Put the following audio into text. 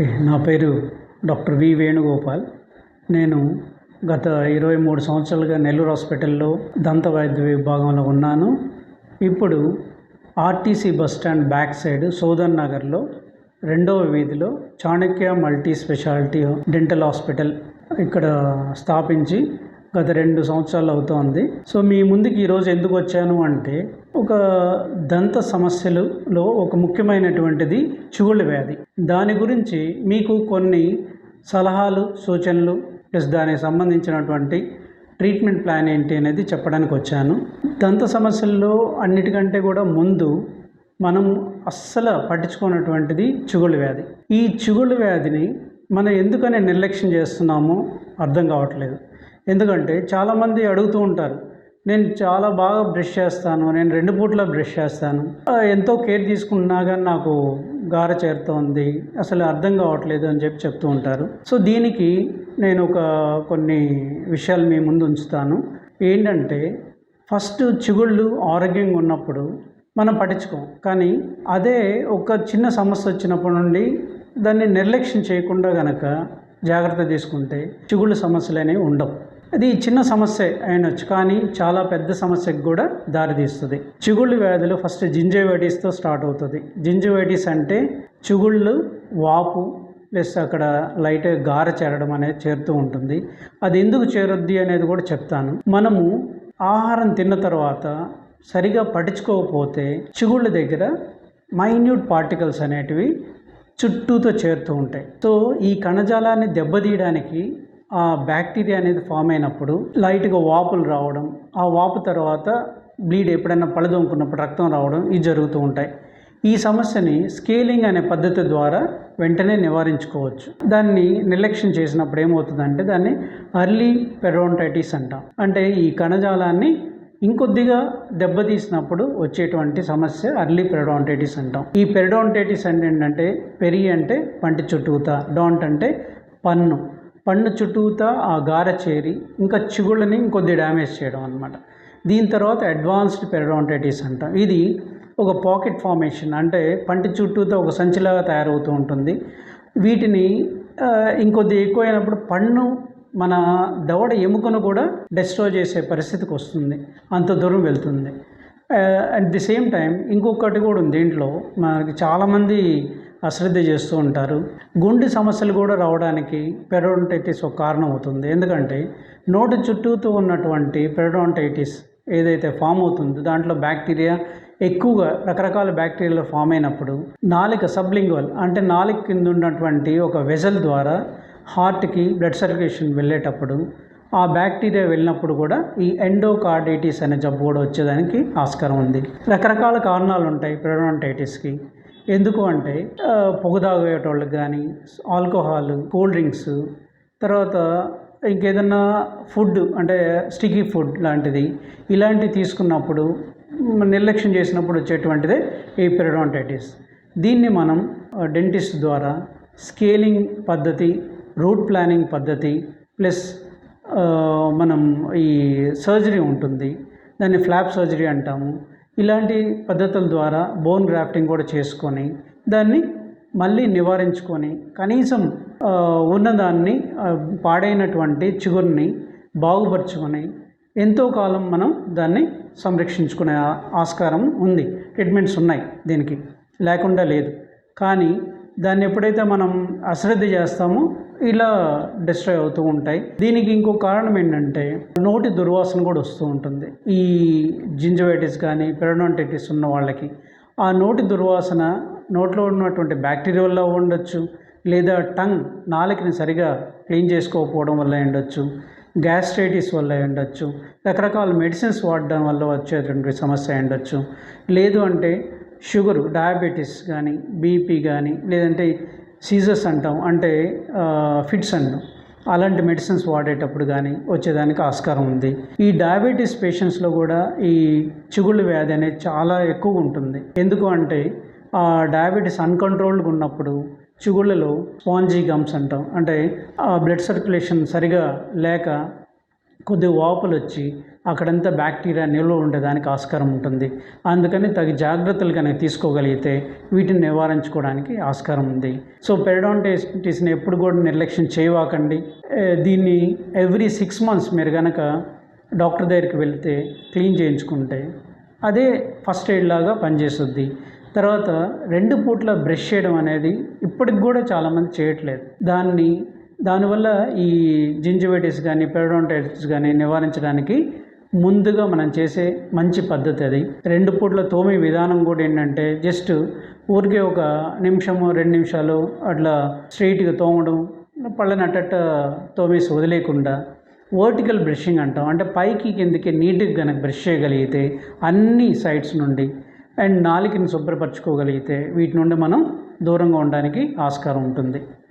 నా పేరు doctor V Venugopal. నేను గత ఇరవై మూడు సంవత్సరాలుగా నెల్లూరు హాస్పిటల్లో దంత వైద్య విభాగంలో ఉన్నాను. ఇప్పుడు RTC bus stand back side సోదర్ నగర్లో రెండవ వీధిలో Chanakya multi speciality dental hospital ఇక్కడ స్థాపించి గత రెండు సంవత్సరాలు అవుతోంది. సో మీ ముందుకి ఈరోజు ఎందుకు వచ్చాను అంటే ఒక దంత సమస్యలలో ఒక ముఖ్యమైనటువంటిది చిగుళ్ళ వ్యాధి. దాని గురించి మీకు కొన్ని సలహాలు సూచనలు ప్లస్ దానికి సంబంధించినటువంటి ట్రీట్మెంట్ ప్లాన్ ఏంటి అనేది చెప్పడానికి వచ్చాను. దంత సమస్యల్లో అన్నిటికంటే కూడా ముందు మనం అస్సలు పట్టించుకున్నటువంటిది చిగుళ్ళ వ్యాధి. ఈ చిగుళ్ళు వ్యాధిని మనం ఎందుకని నిర్లక్ష్యం చేస్తున్నామో అర్థం కావట్లేదు. ఎందుకంటే చాలామంది అడుగుతూ ఉంటారు నేను చాలా బాగా బ్రష్ చేస్తాను. నేను రెండు పూట్ల బ్రష్ చేస్తాను. ఎంతో కేర్ తీసుకున్నా కానీ నాకు గార చేరుతోంది. అసలు అర్థం కావట్లేదు అని చెప్పి చెప్తూ ఉంటారు. సో దీనికి నేను ఒక కొన్ని విషయాలు మీ ముందు ఉంచుతాను. ఏంటంటే ఫస్ట్ చిగుళ్ళు ఆరోగ్యంగా ఉన్నప్పుడు మనం పట్టించుకోం. కానీ అదే ఒక చిన్న సమస్య వచ్చినప్పటి నుండి దాన్ని నిర్లక్ష్యం చేయకుండా గనక జాగ్రత్త తీసుకుంటే చిగుళ్ళు సమస్యలు అనేవి ఉండవు. అది చిన్న సమస్య అయినొచ్చు కానీ చాలా పెద్ద సమస్యకు కూడా దారితీస్తుంది. చిగుళ్ళు వ్యాధులు ఫస్ట్ జింజైవైటిస్తో స్టార్ట్ అవుతుంది. జింజైవైటిస్ అంటే చిగుళ్ళు వాపు ప్లస్ అక్కడ లైట్ గార చేరడం అనేది చేరుతూ ఉంటుంది. అది ఎందుకు చేరుద్ది అనేది కూడా చెప్తాను. మనము ఆహారం తిన్న తర్వాత సరిగా పట్టించుకోకపోతే చిగుళ్ళ దగ్గర మైన్యూట్ పార్టికల్స్ అనేటివి చుట్టూతో చేరుతూ ఉంటాయి. సో ఈ కణజాలాన్ని దెబ్బతీయడానికి ఆ బ్యాక్టీరియా అనేది ఫామ్ అయినప్పుడు లైట్గా వాపులు రావడం ఆ వాపు తర్వాత బ్లీడ్ ఎప్పుడైనా పళ్ళదొంకున్నప్పుడు రక్తం రావడం ఇవి జరుగుతూ ఉంటాయి. ఈ సమస్యని స్కేలింగ్ అనే పద్ధతి ద్వారా వెంటనే నివారించుకోవచ్చు. దాన్ని నిర్లక్ష్యం చేసినప్పుడు ఏమవుతుందంటే దాన్ని అర్లీ పెరోంటైటిస్ అంటాం. అంటే ఈ కణజాలాన్ని ఇంకొద్దిగా దెబ్బతీసినప్పుడు వచ్చేటువంటి సమస్య అర్లీ పెరడాంటైటిస్ అంటాం. ఈ పెరడాంటైటిస్ అంటే ఏంటంటే పెరి అంటే పంటి చుట్టూత డాంట్ అంటే పన్ను. పండు చుట్టూతా ఆ గార చేరి ఇంకా చిగుళ్ళని ఇంకొద్ది డ్యామేజ్ చేయడం అనమాట దీని తర్వాత అడ్వాన్స్డ్ పెరడాంటైటిస్ అంటాం. ఇది ఒక పాకెట్ ఫార్మేషన్ అంటే పంటి చుట్టూతో ఒక సంచిలాగా తయారవుతూ ఉంటుంది. వీటిని ఇంకొద్ది ఎక్కువైనప్పుడు పన్ను మన దవడ ఎముకను కూడా డెస్ట్రాయ్ చేసే పరిస్థితికి వస్తుంది. అంత దూరం వెళ్తుంది. అట్ ది సేమ్ టైం ఇంకొకటి కూడా ఉంది. దీంట్లో మనకి చాలామంది అశ్రద్ధ చేస్తూ ఉంటారు. గుండె సమస్యలు కూడా రావడానికి పెరోడోంటైటిస్ ఒక కారణం అవుతుంది ఎందుకంటే నోటి చుట్టూతో ఉన్నటువంటి పెరోడోంటైటిస్ ఏదైతే ఫామ్ అవుతుందో దాంట్లో బ్యాక్టీరియా ఎక్కువగా రకరకాల బ్యాక్టీరియాలు ఫామ్ అయినప్పుడు నాలిక సబ్లింగ్వల్ అంటే నాలిక కింద ఉన్నటువంటి ఒక వెజల్ ద్వారా హార్ట్కి బ్లడ్ సర్క్యులేషన్ వెళ్ళేటప్పుడు ఆ బ్యాక్టీరియా వెళ్ళినప్పుడు కూడా ఈ ఎండోకార్డైటిస్ అనే జబ్బు కూడా వచ్చేదానికి ఆస్కారం ఉంది. రకరకాల కారణాలు ఉంటాయి పెరోడోంటైటిస్కి. ఎందుకు అంటే ఆ, పొగ తాగేటోళ్ళకి కానీ ఆల్కహాల్ కూల్ డ్రింక్స్ తర్వాత ఇంకేదన్నా ఫుడ్ అంటే స్టికీ ఫుడ్ లాంటిది ఇలాంటివి తీసుకున్నప్పుడు నిర్లక్ష్యం చేసినప్పుడు వచ్చేటువంటిదే ఈ పెరడాంటైటిస్. దీన్ని మనం డెంటిస్ట్ ద్వారా స్కేలింగ్ పద్ధతి రూట్ ప్లానింగ్ పద్ధతి ప్లస్ మనం ఈ సర్జరీ ఉంటుంది దాన్ని ఫ్లాప్ సర్జరీ అంటాము ఇలాంటి పద్ధతుల ద్వారా బోన్ గ్రాఫ్టింగ్ కూడా చేసుకొని దాన్ని మళ్ళీ నివారించుకొని కనీసం ఉన్నదాన్ని పాడైనటువంటి చిగురిని బాగుపరుచుకొని ఎంతో కాలం మనం దాన్ని సంరక్షించుకునే ఆ- ఆస్కారం ఉంది. ట్రీట్మెంట్స్ ఉన్నాయి దీనికి. లేకుండా లేదు. కానీ దాన్ని ఎప్పుడైతే మనం అశ్రద్ధ చేస్తామో ఇలా డిస్ట్రాయ్ అవుతూ ఉంటాయి. దీనికి ఇంకో కారణం ఏంటంటే నోటి దుర్వాసన కూడా వస్తూ ఉంటుంది. ఈ జింజవైటిస్ కానీ పెరడోంటైటిస్ ఉన్న వాళ్ళకి ఆ నోటి దుర్వాసన నోట్లో ఉన్నటువంటి బ్యాక్టీరియా వల్ల ఉండొచ్చు లేదా టంగ్ నాలుకని సరిగా క్లీన్ చేసుకోకపోవడం వల్ల ఉండొచ్చు గ్యాస్ట్రైటిస్ వల్ల ఉండొచ్చు రకరకాల మెడిసిన్స్ వాడడం వల్ల వచ్చేటువంటి సమస్య ఉండొచ్చు. లేదు అంటే షుగర్ డయాబెటీస్ కానీ బీపీ కానీ లేదంటే సీజర్స్ అంటాం అంటే ఫిట్స్ అంటాం. అలాంటి మెడిసిన్స్ వాడేటప్పుడు కానీ వచ్చేదానికి ఆస్కారం ఉంది. ఈ డయాబెటీస్ పేషెంట్స్లో కూడా ఈ చిగుళ్ళు వ్యాధి అనేది చాలా ఎక్కువ ఉంటుంది. ఎందుకు అంటే ఆ డయాబెటీస్ అన్కంట్రోల్డ్గా ఉన్నప్పుడు చిగుళ్ళలో స్పాంజీ గమ్స్ అంటాం. అంటే ఆ బ్లడ్ సర్క్యులేషన్ సరిగా లేక కొద్దిగా వాపులు వచ్చి అక్కడంతా బ్యాక్టీరియా నిల్వ ఉండేదానికి ఆస్కారం ఉంటుంది. అందుకని తగు జాగ్రత్తలు కనుక తీసుకోగలిగితే వీటిని నివారించుకోవడానికి ఆస్కారం ఉంది. సో పెరడాంటైటిస్ని ఎప్పుడు కూడా నిర్లక్ష్యం చేయవాకండి. దీన్ని ఎవ్రీ సిక్స్ మంత్స్ మీరు కనుక డాక్టర్ దగ్గరికి వెళితే క్లీన్ చేయించుకుంటే అదే ఫస్ట్ ఎయిడ్ లాగా పనిచేస్తుంది. తర్వాత రెండు పూట్ల బ్రష్ చేయడం అనేది ఇప్పటికి కూడా చాలామంది చేయట్లేదు. దాన్ని దానివల్ల ఈ జింజివైటిస్ కానీ పెరడోంటైటిస్ కానీ నివారించడానికి ముందుగా మనం చేసే మంచి పద్ధతి అది. రెండు పూట్ల తోమే విధానం కూడా ఏంటంటే జస్ట్ ఊరికే ఒక నిమిషము రెండు నిమిషాలు అట్లా స్ట్రైట్గా తోమడం పళ్ళని అట్టట్ట తోమేసి వదిలేకుండా వర్టికల్ బ్రషింగ్ అంటాం. అంటే పైకి కిందకి నీట్గా కనుక బ్రష్ చేయగలిగితే అన్ని సైడ్స్ నుండి అండ్ నాలుకని శుభ్రపరచుకోగలిగితే వీటి నుండి మనం దూరంగా ఉండడానికి ఆస్కారం ఉంటుంది.